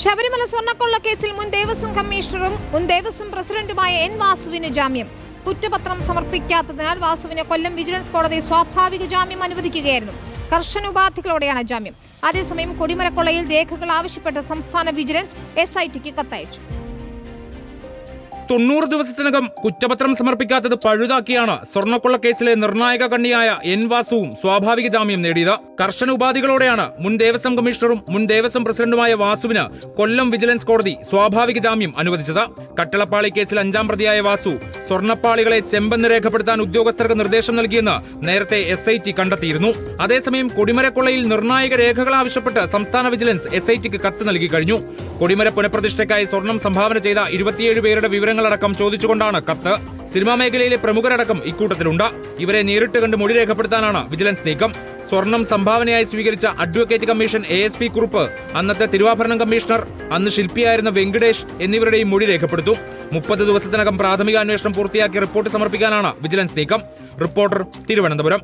ശബരിമല സ്വർണക്കൊള്ള കേസിൽ മുൻ ദേവസ്വം കമ്മീഷണറും മുൻ ദേവസ്വം പ്രസിഡന്റുമായ എൻ വാസുവിന് ജാമ്യം. കുറ്റപത്രം സമർപ്പിക്കാത്തതിനാൽ വാസുവിന് കൊല്ലം വിജിലൻസ് കോടതി സ്വാഭാവിക ജാമ്യം അനുവദിക്കുകയായിരുന്നു. കർശന ഉപാധികളോടെയാണ് ജാമ്യം. അതേസമയം കൊടിമരക്കൊള്ളയിൽ രേഖകൾ ആവശ്യപ്പെട്ട് സംസ്ഥാന വിജിലൻസ് എസ് ഐ ടിക്ക് കത്തയച്ചു. തൊണ്ണൂറ് ദിവസത്തിനകം കുറ്റപത്രം സമർപ്പിക്കാത്തത് പഴുതാക്കിയാണ് സ്വർണക്കൊള്ള കേസിലെ നിർണായക കണ്ണിയായ എൻ വാസുവും സ്വാഭാവിക ജാമ്യം നേടിയത്. കർശന ഉപാധികളോടെയാണ് മുൻ ദേവസ്വം കമ്മീഷണറും മുൻ ദേവസ്വം പ്രസിഡന്റുമായ വാസുവിന് കൊല്ലം വിജിലൻസ് കോടതി സ്വാഭാവിക ജാമ്യം അനുവദിച്ചത്. കട്ടളപ്പാളി കേസിൽ അഞ്ചാം പ്രതിയായ വാസു സ്വർണപ്പാളികളെ ചെമ്പെന്ന് രേഖപ്പെടുത്താൻ ഉദ്യോഗസ്ഥർക്ക് നിർദ്ദേശം നൽകിയെന്ന് നേരത്തെ എസ് ഐ ടി കണ്ടെത്തിയിരുന്നു. അതേസമയം കൊടിമരക്കൊള്ളയിൽ നിർണായക രേഖകൾ ആവശ്യപ്പെട്ട് സംസ്ഥാന വിജിലൻസ് എസ് ഐ ടിക്ക് കത്ത് നൽകി കഴിഞ്ഞു. കൊടിമര പുനഃപ്രതിഷ്ഠയ്ക്കായി സ്വർണം സംഭാവന ചെയ്ത ഇരുപത്തിയേഴ് പേരുടെ വിവരങ്ങളടക്കം ചോദിച്ചുകൊണ്ടാണ് കത്ത്. സിനിമാ മേഖലയിലെ പ്രമുഖരടക്കം ഇക്കൂട്ടത്തിലുണ്ട്. ഇവരെ നേരിട്ട് കണ്ട് മൊഴി രേഖപ്പെടുത്താനാണ് വിജിലൻസ് നീക്കം. സ്വർണം സംഭാവനയായി സ്വീകരിച്ച advocate commission A S P Kurup അന്നത്തെ തിരുവാഭരണം കമ്മീഷണർ അന്ന് ശില്പിയായിരുന്ന വെങ്കടേഷ് എന്നിവരുടെയും മൊഴി രേഖപ്പെടുത്തും. മുപ്പത് ദിവസത്തിനകം പ്രാഥമിക അന്വേഷണം പൂർത്തിയാക്കി റിപ്പോർട്ട് സമർപ്പിക്കാനാണ് വിജിലൻസ് നീക്കം. റിപ്പോർട്ടർ തിരുവനന്തപുരം.